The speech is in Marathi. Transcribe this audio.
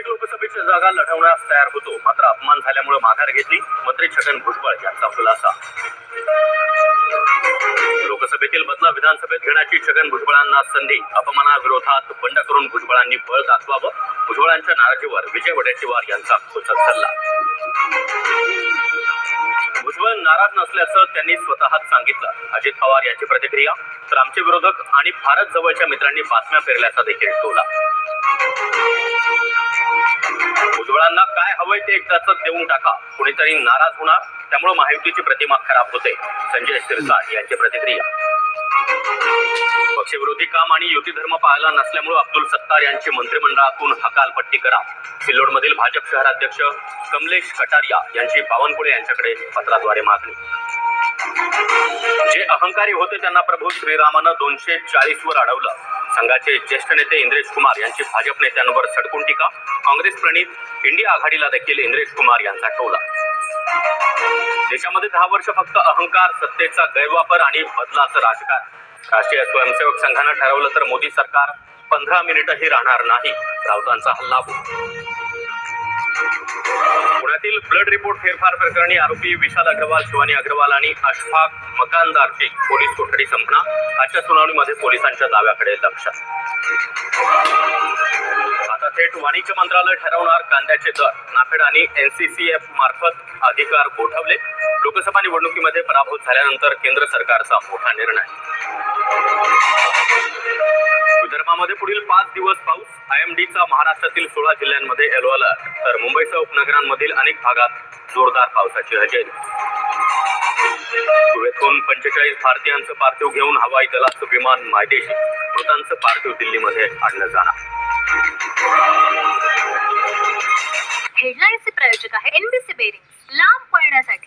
नाशिक लोकसभेच्या जागा लढवण्यास तयार होतो. मात्र अपमान झाल्यामुळे माघार घेतली मंत्री छगन भुजबळ यांचा खुलासा. लोकसभेतील बदला विधानसभेत घेण्याची छगन भुजबळांना संधी अपमानाविरोधात बंड करून भुजबळांनी बळ दाखवावं भुजबळांच्या नाराजीवर विजय वडेट्टीवार यांचा खोचक सल्ला. भुजबळ नाराज नसल्याचं त्यांनी स्वतःच सांगितलं. अजित पवार यांची प्रतिक्रिया तर आमचे विरोधक आणि फारच जवळच्या मित्रांनी बातम्या पेरल्याचा देखील टोला. हवंय ते एकदाच देऊन टाका. कुणीतरी नाराज होणार त्यामुळे महायुतीची प्रतिमा खराब होते. संजय सिरसाट यांची प्रतिक्रिया. पक्षविरोधी काम आणि युती धर्म पाहायला नसल्यामुळे अब्दुल सत्तार यांची मंत्रिमंडळातून हकालपट्टी करा. सिल्लोडमधील भाजप शहराध्यक्ष कमलेश कटारिया यांची बावनकुळे यांच्याकडे पत्राद्वारे मागणी. जे अहंकारी होते त्यांना प्रभू श्रीरामानं दोनशे चाळीस वर अडवलं. संघाचे ज्येष्ठ नेते इंद्रेश कुमार यांची भाजप नेत्यांवर सडकून टीका. काँग्रेस प्रणित इंडिया आघाडीला देखील इंद्रेश कुमार यांचा टोला. देशामध्ये दहा वर्ष फक्त अहंकार सत्तेचा गैरवापर आणि बदलाचं राजकारण. राष्ट्रीय स्वयंसेवक संघानं ठरवलं तर मोदी सरकार पंधरा मिनिटही राहणार नाही. राऊतांचा हल्ला पुण्यातील ब्लड रिपोर्ट फेरफार प्रकरणी आरोपी विशाल अग्रवाल शिवानी अग्रवाल आणि अशफाक मकानदारची पोलीस कोठडी संपणार? आजच्या सुनावणीमध्ये पोलिसांच्या दाव्याकडे लक्ष. आता थेट वाणिज्य मंत्रालय ठरवणार कांद्याचे दर. नाफेड आणि एनसीसीएफ मार्फत अधिकार गोठवले. लोकसभा निवडणुकीमध्ये पराभूत झाल्यानंतर केंद्र सरकारचा मोठा निर्णय. राज्यामध्ये पुढील पाच दिवस पाऊस. आयएमडीचा महाराष्ट्रातील सोळा जिल्ह्यांमध्ये येलो अलर्ट तर मुंबईसह उपनगरांमधील अनेक भागात जोरदार पावसाची हजेरी. कुवेतहून पंचेचाळीस भारतीयांचं पार्थिव घेऊन हवाई दलाचं विमान मायदेशी. मृतांचं पार्थिव दिल्लीमध्ये आणलं जाणार. हेडलाईन्सचे प्रायोजक आहे एनबीसी बेरिंग लांब पळण्यासाठी.